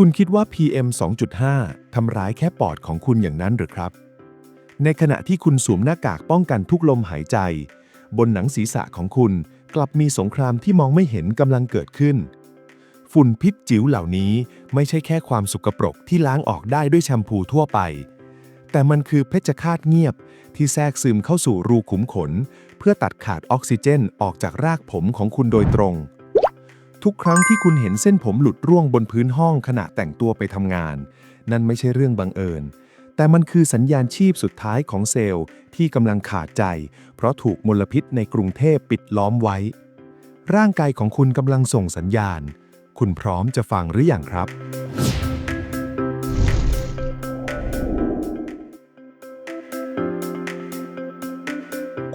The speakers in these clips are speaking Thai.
คุณคิดว่า PM 2.5 ทำร้ายแค่ปอดของคุณอย่างนั้นหรือครับ ในขณะที่คุณสวมหน้ากากป้องกันทุกลมหายใจ บนหนังศีรษะของคุณกลับมีสงครามที่มองไม่เห็นกำลังเกิดขึ้น ฝุ่นพิษจิ๋วเหล่านี้ไม่ใช่แค่ความสุกปรกที่ล้างออกได้ด้วยแชมพูทั่วไป แต่มันคือเพชฌฆาตเงียบที่แทรกซึมเข้าสู่รูขุมขน เพื่อตัดขาดออกซิเจนออกจากรากผมของคุณโดยตรง ทุกครั้งที่คุณเห็นเส้นผมหลุดร่วงบนพื้นห้องขณะแต่งตัวไปทำงาน นั่นไม่ใช่เรื่องบังเอิญ แต่มันคือสัญญาณชีพสุดท้ายของเซลล์ที่กำลังขาดใจ เพราะถูกมลพิษในกรุงเทพปิดล้อมไว้ ร่างกายของคุณกำลังส่งสัญญาณ คุณพร้อมจะฟังหรืออยังครับ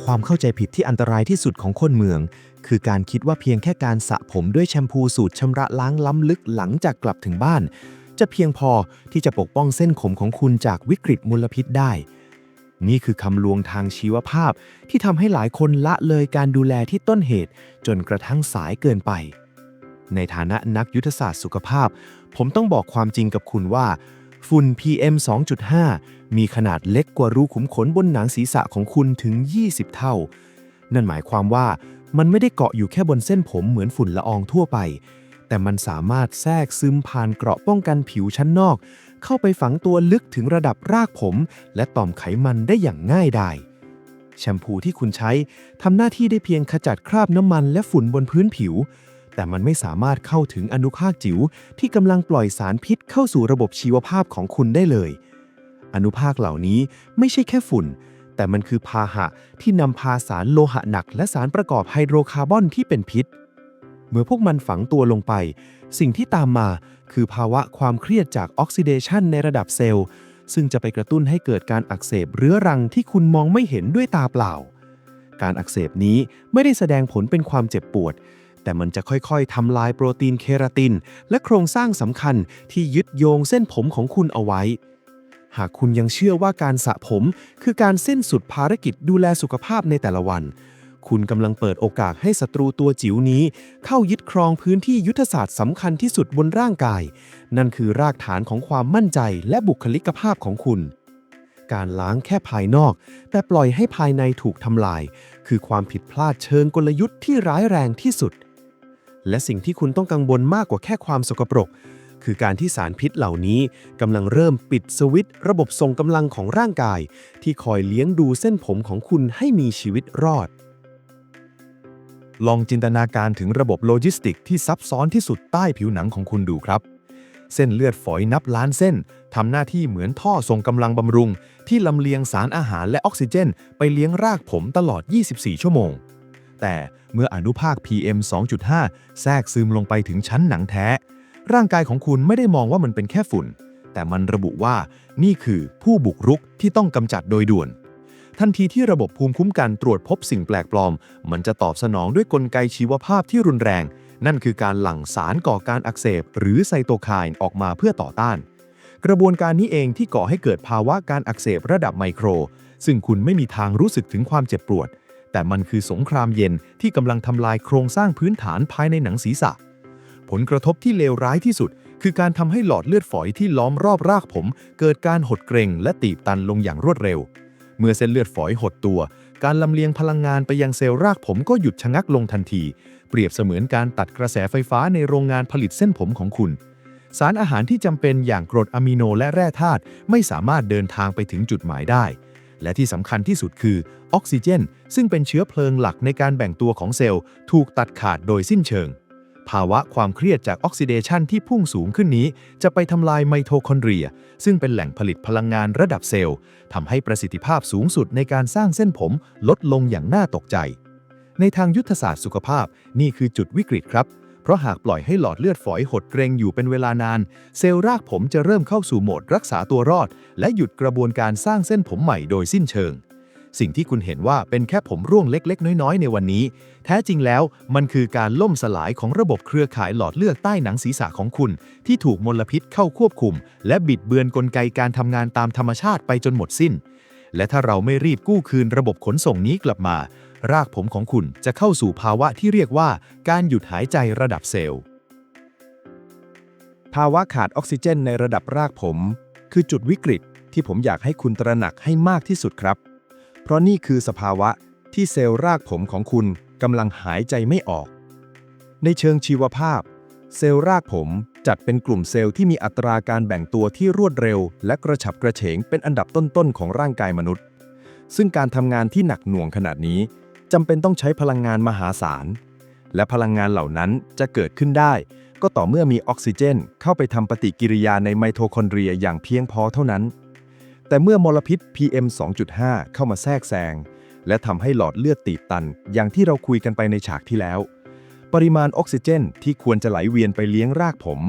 ความเข้าใจผิดที่อันตรายที่สุดของคนเมือง คือการคิดว่าเพียงแค่การสระผมด้วยแชมพูสูตรชำระล้างล้ำลึกหลังจากกลับถึงบ้าน จะเพียงพอที่จะปกป้องเส้นผมของคุณจากวิกฤตมลพิษได้ นี่คือคำลวงทางชีวภาพที่ทำให้หลายคนละเลยการดูแลที่ต้นเหตุ จนกระทั่งสายเกินไป ในฐานะนักยุทธศาสตร์สุขภาพ ผมต้องบอกความจริงกับคุณว่าฝุ่น PM 2.5 มีขนาดเล็กกว่ารูขุมขนบนหนังศีรษะของคุณถึง 20 เท่า นั่นหมายความว่า มันไม่ได้เกาะอยู่แค่บนเส้นผมเหมือนฝุ่นละอองทั่วไป แต่มันสามารถแทรกซึมผ่านเกราะป้องกันผิวชั้นนอก เข้าไปฝังตัวลึกถึงระดับรากผม และต่อมไขมันได้อย่างง่ายดายแชมพูที่คุณใช้ทำหน้าที่ได้เพียงขจัดคราบน้ำมันและฝุ่นบนพื้นผิว แต่มันไม่สามารถเข้าถึงอนุภาคจิ๋วที่กำลังปล่อยสารพิษเข้าสู่ระบบชีวภาพของคุณได้เลย อนุภาคเหล่านี้ไม่ใช่แค่ฝุ่น แต่มันคือพาหะที่นำพาสารโลหะหนัก และสารประกอบไฮโดรคาร์บอนที่เป็นพิษ เมื่อพวกมันฝังตัวลงไป สิ่งที่ตามมาคือภาวะความเครียดจากออกซิเดชันในระดับเซลล์ ซึ่งจะไปกระตุ้นให้เกิดการอักเสบเรื้อรังที่คุณมองไม่เห็นด้วยตาเปล่า การอักเสบนี้ไม่ได้แสดงผลเป็นความเจ็บปวด แต่มันจะค่อยๆทำลายโปรตีนเคราติน และโครงสร้างสำคัญที่ยึดโยงเส้นผมของคุณเอาไว้ หากคุณยังเชื่อว่าการสระผม คือการสิ้นสุดภารกิจดูแลสุขภาพในแต่ละวัน คุณกำลังเปิดโอกาสให้ศัตรูตัวจิ๋วนี้ เข้ายึดครองพื้นที่ยุทธศาสตร์สำคัญที่สุดบนร่างกาย นั่นคือรากฐานของความมั่นใจและบุคลิกภาพของคุณ การล้างแค่ภายนอก แต่ปล่อยให้ภายในถูกทำลาย คือความผิดพลาดเชิงกลยุทธ์ที่ร้ายแรงที่สุด และสิ่งที่คุณต้องกังวลมากกว่าแค่ความสกปรก คือการที่สารพิษเหล่านี้กำลังเริ่มปิดสวิตระบบส่งกำลังของร่างกาย ที่คอยเลี้ยงดูเส้นผมของคุณให้มีชีวิตรอด ลองจินตนาการถึงระบบโลจิสติกที่ซับซ้อนที่สุดใต้ผิวหนังของคุณดูครับ เส้นเลือดฝอยนับล้านเส้นทำหน้าที่เหมือนท่อส่งกำลังบำรุง ที่ลำเลียงสารอาหารและออกซิเจน ไปเลี้ยงรากผมตลอด 24 ชั่วโมง แต่เมื่ออนุภาค PM 2.5 แทรกซึมลงไปถึงชั้นหนังแท้ ร่างกายของคุณไม่ได้มองว่ามันเป็นแค่ฝุ่น แต่มันระบุว่านี่คือผู้บุกรุกที่ต้องกำจัดโดยด่วน ทันทีที่ระบบภูมิคุ้มกันตรวจพบสิ่งแปลกปลอม มันจะตอบสนองด้วยกลไกชีวภาพที่รุนแรง นั่นคือการหลั่งสารก่อการอักเสบ หรือไซโตไคน์ออกมาเพื่อต่อต้าน กระบวนการนี้เองที่ก่อให้เกิดภาวะการอักเสบระดับไมโคร ซึ่งคุณไม่มีทางรู้สึกถึงความเจ็บปวดแต่มันคือสงครามเย็นที่กำลังทำลายโครงสร้างพื้นฐานภายในหนังศีรษะ ผลกระทบที่เลวร้ายที่สุด คือการทำให้หลอดเลือดฝอยที่ล้อมรอบรากผม เกิดการหดเกร็งและตีบตันลงอย่างรวดเร็ว เมื่อเส้นเลือดฝอยหดตัว การลำเลียงพลังงานไปยังเซลล์รากผมก็หยุดชะงักลงทันที เปรียบเสมือนการตัดกระแสไฟฟ้าในโรงงานผลิตเส้นผมของคุณ สารอาหารที่จำเป็นอย่างกรดอะมิโนและแร่ธาตุไม่สามารถเดินทางไปถึงจุดหมายได้และที่สำคัญที่สุดคือออกซิเจน ซึ่งเป็นเชื้อเพลิงหลักในการแบ่งตัวของเซลล์ ถูกตัดขาดโดยสิ้นเชิง ภาวะความเครียดจากออกซิเดชันที่พุ่งสูงขึ้นนี้ จะไปทำลายไมโทคอนเดรีย ซึ่งเป็นแหล่งผลิตพลังงานระดับเซลล์ทำให้ประสิทธิภาพสูงสุดในการสร้างเส้นผมลดลงอย่างน่าตกใจ ในทางยุทธศาสตร์สุขภาพนี่คือจุดวิกฤตครับ เพราะหากปล่อยให้หลอดเลือดฝอยหดเกรงอยู่เป็นเวลานาน เซลล์รากผมจะเริ่มเข้าสู่โหมดรักษาตัวรอด และหยุดกระบวนการสร้างเส้นผมใหม่โดยสิ้นเชิง สิ่งที่คุณเห็นว่าเป็นแค่ผมร่วงเล็ก ๆ น้อย ๆ ในวันนี้ แท้จริงแล้วมันคือการล่มสลายของระบบเครือข่ายหลอดเลือดใต้หนังศีรษะของคุณ ที่ถูกมลพิษเข้าควบคุม และบิดเบือนกลไกการทำงานตามธรรมชาติไปจนหมดสิ้น และถ้าเราไม่รีบกู้คืนระบบขนส่งนี้กลับมา รากผมของคุณจะเข้าสู่ภาวะที่เรียกว่า การหยุดหายใจระดับเซลล์ ภาวะขาดออกซิเจนในระดับรากผม คือจุดวิกฤตที่ผมอยากให้คุณตระหนักให้มากที่สุดครับ เพราะนี่คือสภาวะที่เซลล์รากผมของคุณกำลังหายใจไม่ออก ในเชิงชีวภาพ เซลล์รากผมจัดเป็นกลุ่มเซลล์ที่มีอัตราการแบ่งตัวที่รวดเร็ว และกระฉับกระเฉงเป็นอันดับต้นๆของร่างกายมนุษย์ ซึ่งการทำงานที่หนักหน่วงขนาดนี้จำเป็นต้องใช้พลังงานมหาศาล และพลังงานเหล่านั้นจะเกิดขึ้นได้ ก็ต่อเมื่อมีออกซิเจน เข้าไปทำปฏิกิริยาในไมโทคอนเดรียอย่างเพียงพอเท่านั้น แต่เมื่อมลพิษ PM 2.5 เข้ามาแทรกแซง และทำให้หลอดเลือดตีบตัน อย่างที่เราคุยกันไปในฉากที่แล้ว ปริมาณออกซิเจนที่ควรจะไหลเวียนไปเลี้ยงรากผม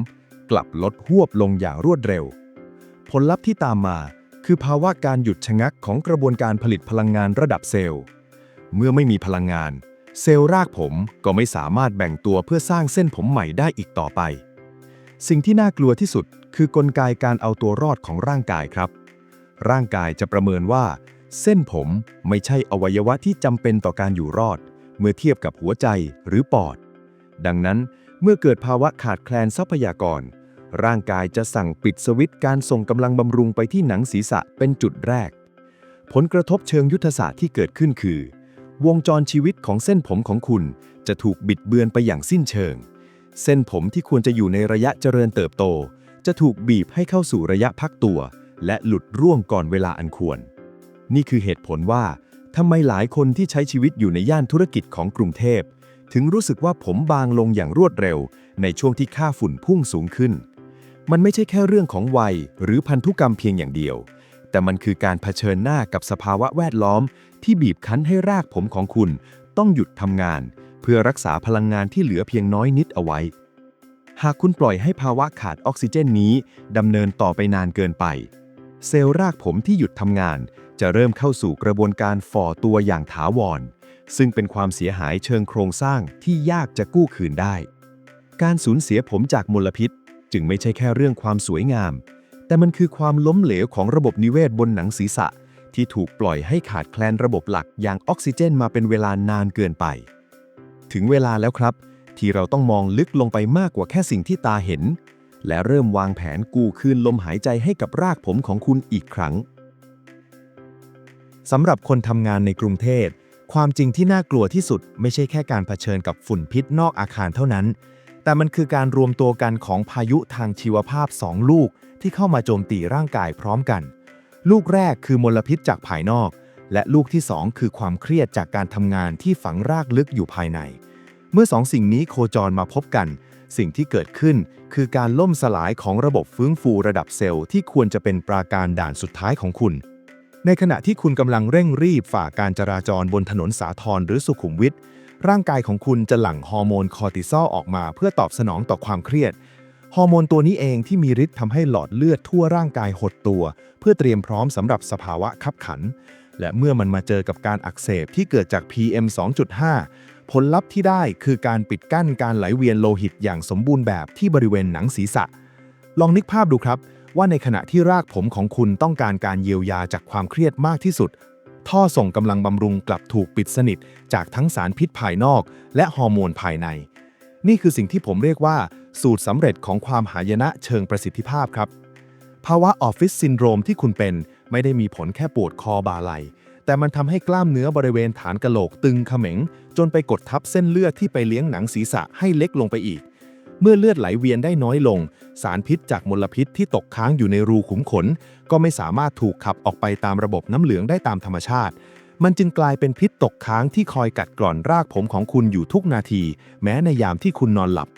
กลับลดหวบลงอย่างรวดเร็ว ผลลัพธ์ที่ตามมาคือภาวะการหยุดชะงักของกระบวนการผลิตพลังงานระดับเซลล์ เมื่อไม่มีพลังงาน เซลล์รากผมก็ไม่สามารถแบ่งตัวเพื่อสร้างเส้นผมใหม่ได้อีกต่อไป สิ่งที่น่ากลัวที่สุดคือกลไกการเอาตัวรอดของร่างกายครับ ร่างกายจะประเมินว่า เส้นผมไม่ใช่อวัยวะที่จำเป็นต่อการอยู่รอด เมื่อเทียบกับหัวใจหรือปอด ดังนั้นเมื่อเกิดภาวะขาดแคลนทรัพยากร ร่างกายจะสั่งปิดสวิตช์การส่งกำลังบำรุงไปที่หนังศีรษะเป็นจุดแรก ผลกระทบเชิงยุทธศาสตร์ที่เกิดขึ้นคือ วงจรชีวิตของเส้นผมของคุณจะถูกบิดเบือนไปอย่างสิ้นเชิง เส้นผมที่ควรจะอยู่ในระยะเจริญเติบโต จะถูกบีบให้เข้าสู่ระยะพักตัว และหลุดร่วงก่อนเวลาอันควร นี่คือเหตุผลว่าทำไมหลายคนที่ใช้ชีวิตอยู่ในย่านธุรกิจของกรุงเทพ ถึงรู้สึกว่าผมบางลงอย่างรวดเร็ว ในช่วงที่ค่าฝุ่นพุ่งสูงขึ้น มันไม่ใช่แค่เรื่องของวัย หรือพันธุกรรมเพียงอย่างเดียว แต่มันคือการเผชิญหน้ากับสภาวะแวดล้อม ที่บีบคั้นให้รากผมของคุณ ต้องหยุดทำงาน เพื่อรักษาพลังงานที่เหลือเพียงน้อยนิดเอาไว้ หากคุณปล่อยให้ภาวะขาดออกซิเจนนี้ดำเนินต่อไปนานเกินไป เซลล์รากผมที่หยุดทำงาน จะเริ่มเข้าสู่กระบวนการฝ่อตัวอย่างถาวร ซึ่งเป็นความเสียหายเชิงโครงสร้างที่ยากจะกู้คืนได้ การสูญเสียผมจากมลพิษ จึงไม่ใช่แค่เรื่องความสวยงาม แต่มันคือความล้มเหลวของระบบนิเวศบนหนังศีรษะ ที่ถูกปล่อยให้ขาดแคลนระบบหลักอย่างออกซิเจนมาเป็นเวลานานเกินไป ถึงเวลาแล้วครับ ที่เราต้องมองลึกลงไปมากกว่าแค่สิ่งที่ตาเห็น และเริ่มวางแผนกู้คืนลมหายใจให้กับรากผมของคุณอีกครั้งสำหรับคนทำงานในกรุงเทพความจริงที่น่ากลัวที่สุดไม่ใช่แค่การเผชิญกับฝุ่นพิษนอกอาคารเท่านั้น แต่มันคือการรวมตัวกันของพายุทางชีวภาพสองลูกที่เข้ามาโจมตีร่างกายพร้อมกัน ลูกแรกคือมลพิษจากภายนอก และลูกที่สองคือความเครียดจากการทำงานที่ฝังรากลึกอยู่ภายใน เมื่อสองสิ่งนี้โคจรมาพบกัน สิ่งที่เกิดขึ้นคือการล่มสลายของระบบฟื้นฟูระดับเซลล์ที่ควรจะเป็นปราการด่านสุดท้ายของคุณ ในขณะที่คุณกำลังเร่งรีบฝ่าการจราจรบนถนนสาทรหรือสุขุมวิทร่างกายของคุณจะหลั่งฮอร์โมนคอร์ติซอลออกมาเพื่อตอบสนองต่อความเครียด ฮอร์โมนตัวนี้เองที่มีฤทธิ์ทำให้หลอดเลือดทั่วร่างกายหดตัว เพื่อเตรียมพร้อมสำหรับสภาวะขับขัน และเมื่อมันมาเจอกับการอักเสบที่เกิดจาก PM 2.5 ผลลัพธ์ที่ได้คือการปิดกั้นการไหลเวียนโลหิตอย่างสมบูรณ์แบบที่บริเวณหนังศีรษะ ลองนึกภาพดูครับ ว่าในขณะที่รากผมของคุณต้องการการเยียวยาจากความเครียดมากที่สุด ท่อส่งกำลังบำรุงกลับถูกปิดสนิท จากทั้งสารพิษภายนอก และฮอร์โมนภายใน นี่คือสิ่งที่ผมเรียกว่า สูตรสำเร็จของความหายนะเชิงประสิทธิภาพครับภาวะออฟฟิศซินโดรมที่คุณเป็น ไม่ได้มีผลแค่ปวดคอบ่าไหล แต่มันทำให้กล้ามเนื้อบริเวณฐานกะโหลกตึงเขม็ง จนไปกดทับเส้นเลือดที่ไปเลี้ยงหนังศีรษะให้เล็กลงไปอีก เมื่อเลือดไหลเวียนได้น้อยลง สารพิษจากมลพิษที่ตกค้างอยู่ในรูขุมขน ก็ไม่สามารถถูกขับออกไปตามระบบน้ำเหลืองได้ตามธรรมชาติ มันจึงกลายเป็นพิษตกค้างที่คอยกัดกร่อนรากผมของคุณอยู่ทุกนาที แม้ในยามที่คุณนอนหลับ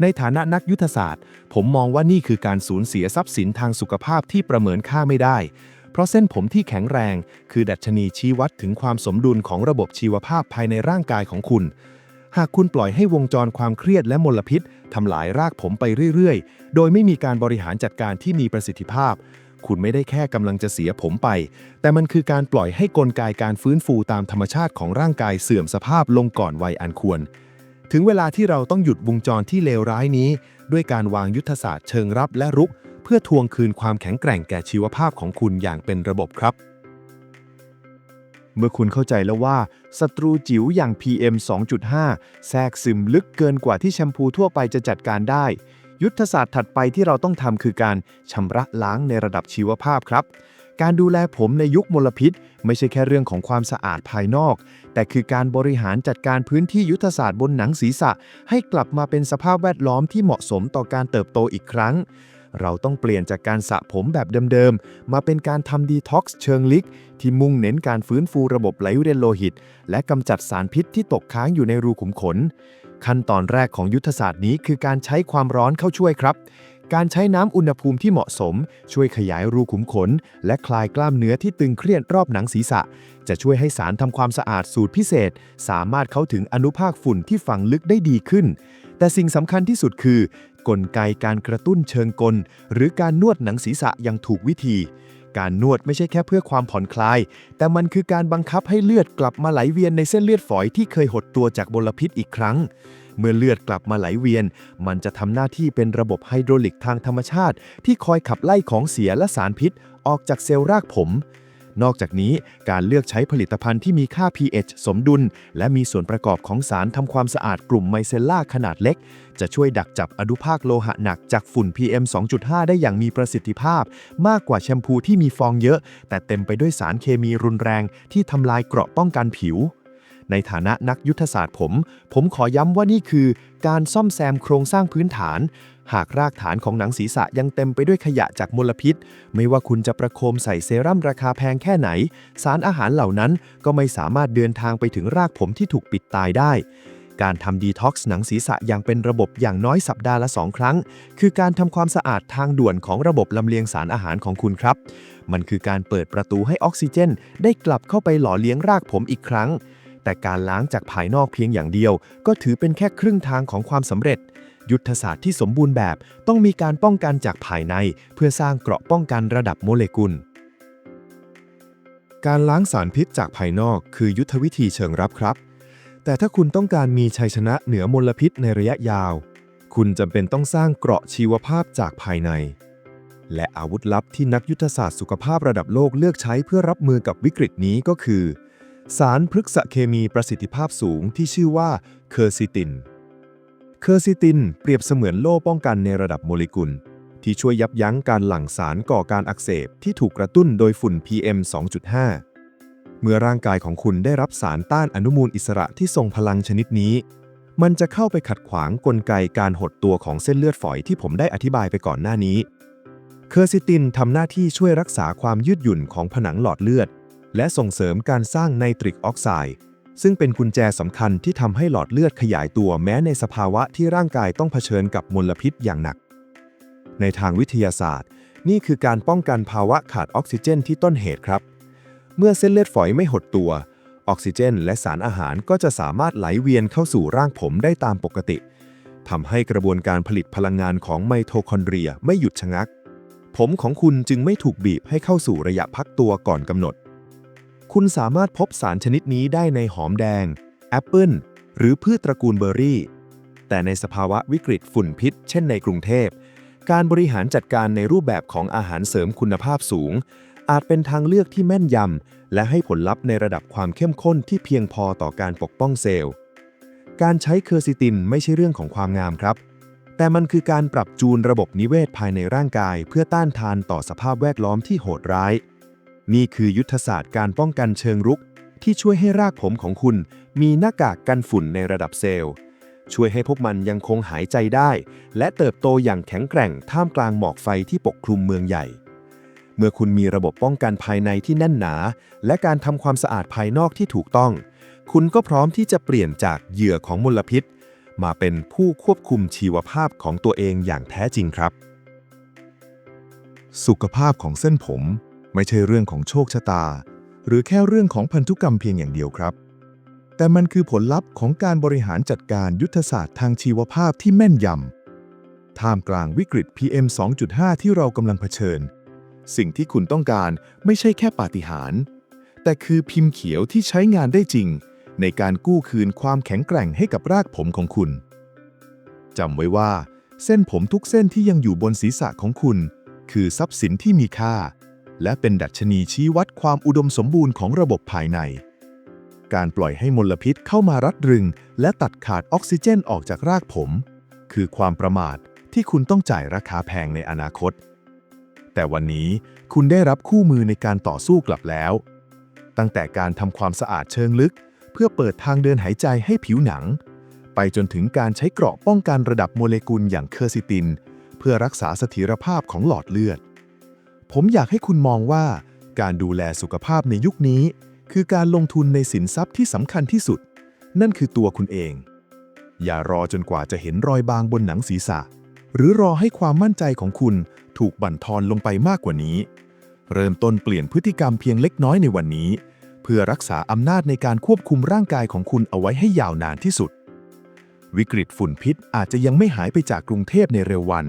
ในฐานะนักยุทธศาสตร์ ผมมองว่านี่คือการสูญเสียทรัพย์สินทางสุขภาพที่ประเมินค่าไม่ได้ เพราะเส้นผมที่แข็งแรง คือดัชนีชี้วัดถึงความสมดุลของระบบชีวภาพภายในร่างกายของคุณ หากคุณปล่อยให้วงจรความเครียดและมลพิษทำลายรากผมไปเรื่อยๆ โดยไม่มีการบริหารจัดการที่มีประสิทธิภาพ คุณไม่ได้แค่กำลังจะเสียผมไป แต่มันคือการปล่อยให้กลไกการฟื้นฟูตามธรรมชาติของร่างกายเสื่อมสภาพลงก่อนวัยอันควรถึงเวลาที่เราต้องหยุดวงจรที่เลวร้ายนี้ ด้วยการวางยุทธศาสตร์เชิงรับและรุก พื่อทวงคืนความแข็งแกร่งแก่ชีวภาพของคุณอย่างเป็นระบบครับ เมื่อคุณเข้าใจแล้วว่าศัตรูจิ๋วอย่าง PM 2.5 แทรกซึมลึกเกินกว่าที่แชมพูทั่วไปจะจัดการได้ ยุทธศาสตร์ถัดไปที่เราต้องทำคือการชำระล้างในระดับชีวภาพครับการดูแลผมในยุคมลพิษ ไม่ใช่แค่เรื่องของความสะอาดภายนอก แต่คือการบริหารจัดการพื้นที่ยุทธศาสตร์บนหนังศีรษะ ให้กลับมาเป็นสภาพแวดล้อมที่เหมาะสมต่อการเติบโตอีกครั้ง เราต้องเปลี่ยนจากการสระผมแบบเดิมๆ มาเป็นการทำดีท็อกซ์เชิงลึกที่มุ่งเน้นการฟื้นฟูระบบไหลเวียนโลหิต และกำจัดสารพิษที่ตกค้างอยู่ในรูขุมขน ขั้นตอนแรกของยุทธศาสตร์นี้คือการใช้ความร้อนเข้าช่วยครับ การใช้น้ำอุณหภูมิที่เหมาะสม ช่วยขยายรูขุมขน และคลายกล้ามเนื้อที่ตึงเครียดรอบหนังศีรษะ จะช่วยให้สารทำความสะอาดสูตรพิเศษ สามารถเข้าถึงอนุภาคฝุ่นที่ฝังลึกได้ดีขึ้นแต่สิ่งสำคัญที่สุดคือ กลไกการกระตุ้นเชิงกล หรือการนวดหนังศีรษะอย่างถูกวิธี การนวดไม่ใช่แค่เพื่อความผ่อนคลาย แต่มันคือการบังคับให้เลือดกลับมาไหลเวียนในเส้นเลือดฝอยที่เคยหดตัวจากมลพิษอีกครั้ง เมื่อเลือดกลับมาไหลเวียน มันจะทำหน้าที่เป็นระบบไฮโดรลิกทางธรรมชาติ ที่คอยขับไล่ของเสียและสารพิษ ออกจากเซลล์รากผม นอกจากนี้การเลือกใช้ผลิตภัณฑ์ที่มีค่า pH สมดุล และมีส่วนประกอบของสารทำความสะอาดกลุ่มไมเซลล่าขนาดเล็ก จะช่วยดักจับอนุภาคโลหะหนักจากฝุ่น PM 2.5 ได้อย่างมีประสิทธิภาพ มากกว่าแชมพูที่มีฟองเยอะ แต่เต็มไปด้วยสารเคมีรุนแรงที่ทำลายเกราะป้องกันผิว ในฐานะนักยุทธศาสตร์ผม ผมขอย้ำว่านี่คือ การซ่อมแซมโครงสร้างพื้นฐาน หากรากฐานของหนังศีรษะยังเต็มไปด้วยขยะจากมลพิษ ไม่ว่าคุณจะประโคมใส่เซรั่มราคาแพงแค่ไหน สารอาหารเหล่านั้นก็ไม่สามารถเดินทางไปถึงรากผมที่ถูกปิดตายได้การทำดีท็อกซ์หนังศีรษะอย่างเป็นระบบอย่างน้อยสัปดาห์ละ 2 ครั้ง คือการทำความสะอาดทางด่วนของระบบลำเลียงสารอาหารของคุณครับ มันคือการเปิดประตูให้ออกซิเจน ได้กลับเข้าไปหล่อเลี้ยงรากผมอีกครั้ง แต่การล้างจากภายนอกเพียงอย่างเดียว ก็ถือเป็นแค่ครึ่งทางของความสำเร็จ ยุทธศาสตร์ที่สมบูรณ์แบบต้องมีการป้องกันจากภายใน เพื่อสร้างเกราะป้องกันระดับโมเลกุล การล้างสารพิษจากภายนอกคือยุทธวิธีเชิงรับครับ แต่ถ้าคุณต้องการมีชัยชนะเหนือมลพิษในระยะยาว คุณจำเป็นต้องสร้างเกราะชีวภาพจากภายในและอาวุธลับที่นักยุทธศาสตร์สุขภาพระดับโลกเลือกใช้เพื่อรับมือกับวิกฤตนี้ก็คือ สารพฤกษเคมีประสิทธิภาพสูงที่ชื่อว่าเคอร์ซิติน เคอร์ซิตินเปรียบเสมือนโล่ป้องกันในระดับโมเลกุล ที่ช่วยยับยั้งการหลั่งสารก่อการอักเสบที่ถูกกระตุ้นโดยฝุ่น PM 2.5 เมื่อร่างกายของคุณได้รับสารต้านอนุมูลอิสระที่ทรงพลังชนิดนี้ มันจะเข้าไปขัดขวางกลไกการหดตัวของเส้นเลือดฝอยที่ผมได้อธิบายไปก่อนหน้านี้ เคอร์ซิตินทำหน้าที่ช่วยรักษาความยืดหยุ่นของผนังหลอดเลือด และส่งเสริมการสร้างไนตริกออกไซด์ซึ่งเป็นกุญแจสำคัญที่ทำให้หลอดเลือดขยายตัวแม้ในสภาวะที่ร่างกายต้องเผชิญกับมลพิษอย่างหนัก ในทางวิทยาศาสตร์ นี่คือการป้องกันภาวะขาดออกซิเจนที่ต้นเหตุครับ เมื่อเส้นเลือดฝอยไม่หดตัว ออกซิเจน และสารอาหารก็จะสามารถไหลเวียนเข้าสู่ร่างผมได้ตามปกติทำให้กระบวนการผลิตพลังงานของไมโทคอนเดรียไม่หยุดชะงัก ผมของคุณจึงไม่ถูกบีบให้เข้าสู่ระยะพักตัวก่อนกำหนด คุณสามารถพบสารชนิดนี้ได้ในหอมแดง แอปเปิลหรือพืชตระกูลเบอร์รี่ แต่ในสภาวะวิกฤตฝุ่นพิษ เช่นในกรุงเทพ การบริหารจัดการในรูปแบบของอาหารเสริมคุณภาพสูง อาจเป็นทางเลือกที่แม่นยำ และให้ผลลัพธ์ในระดับความเข้มข้นที่เพียงพอต่อการปกป้องเซลล์ การใช้เคอร์ซิตินไม่ใช่เรื่องของความงามครับ แต่มันคือการปรับจูนระบบนิเวศภายในร่างกาย เพื่อต้านทานต่อสภาพแวดล้อมที่โหดร้าย นี่คือยุทธศาสตร์การป้องกันเชิงรุก ที่ช่วยให้รากผมของคุณ มีหน้ากากกันฝุ่นในระดับเซลล์ ช่วยให้พวกมันยังคงหายใจได้ และเติบโตอย่างแข็งแกร่งท่ามกลางหมอกไฟที่ปกคลุมเมืองใหญ่ เมื่อคุณมีระบบป้องกันภายในที่แน่นหนา และการทำความสะอาดภายนอกที่ถูกต้อง คุณก็พร้อมที่จะเปลี่ยนจากเหยื่อของมลพิษ มาเป็นผู้ควบคุมชีวภาพของตัวเองอย่างแท้จริงครับ สุขภาพของเส้นผม ไม่ใช่เรื่องของโชคชะตา หรือแค่เรื่องของพันธุกรรมเพียงอย่างเดียวครับ แต่มันคือผลลัพธ์ของการบริหารจัดการยุทธศาสตร์ทางชีวภาพที่แม่นยำท่ามกลางวิกฤต PM 2.5 ที่เรากำลังเผชิญ สิ่งที่คุณต้องการไม่ใช่แค่ปาฏิหาริย์แต่คือพิมพ์เขียวที่ใช้งานได้จริง ในการกู้คืนความแข็งแกร่งให้กับรากผมของคุณจำไว้ว่า เส้นผมทุกเส้นที่ยังอยู่บนศีรษะของคุณ คือทรัพย์สินที่มีค่า และเป็นดัชนีชี้วัดความอุดมสมบูรณ์ของระบบภายใน การปล่อยให้มลพิษเข้ามารัดรึง และตัดขาดออกซิเจนออกจากรากผม คือความประมาทที่คุณต้องจ่ายราคาแพงในอนาคต แต่วันนี้คุณได้รับคู่มือในการต่อสู้กลับแล้ว ตั้งแต่การทำความสะอาดเชิงลึก เพื่อเปิดทางเดินหายใจให้ผิวหนัง ไปจนถึงการใช้เกราะป้องกันระดับโมเลกุลอย่างเคอร์ซิติน เพื่อรักษาเสถียรภาพของหลอดเลือด ผมอยากให้คุณมองว่า การดูแลสุขภาพในยุคนี้ คือการลงทุนในสินทรัพย์ที่สำคัญที่สุด นั่นคือตัวคุณเอง อย่ารอจนกว่าจะเห็นรอยบางบนหนังศีรษะ หรือรอให้ความมั่นใจของคุณถูกบั่นทอนลงไปมากกว่านี้ เริ่มต้นเปลี่ยนพฤติกรรมเพียงเล็กน้อยในวันนี้ เพื่อรักษาอำนาจในการควบคุมร่างกายของคุณเอาไว้ให้ยาวนานที่สุด วิกฤตฝุ่นพิษอาจจะยังไม่หายไปจากกรุงเทพในเร็ววัน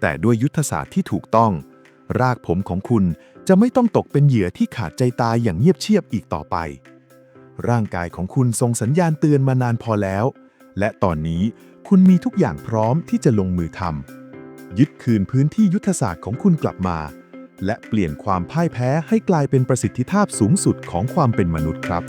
แต่ด้วยยุทธศาสตร์ที่ถูกต้อง รากผมของคุณจะไม่ต้องตกเป็นเหยื่อที่ขาดใจตายอย่างเงียบเชียบอีกต่อไป ร่างกายของคุณส่งสัญญาณเตือนมานานพอแล้ว และตอนนี้คุณมีทุกอย่างพร้อมที่จะลงมือทำยึดคืนพื้นที่ยุทธศาสตร์ของคุณกลับมา และเปลี่ยนความพ่ายแพ้ให้กลายเป็นประสิทธิภาพสูงสุดของความเป็นมนุษย์ครับ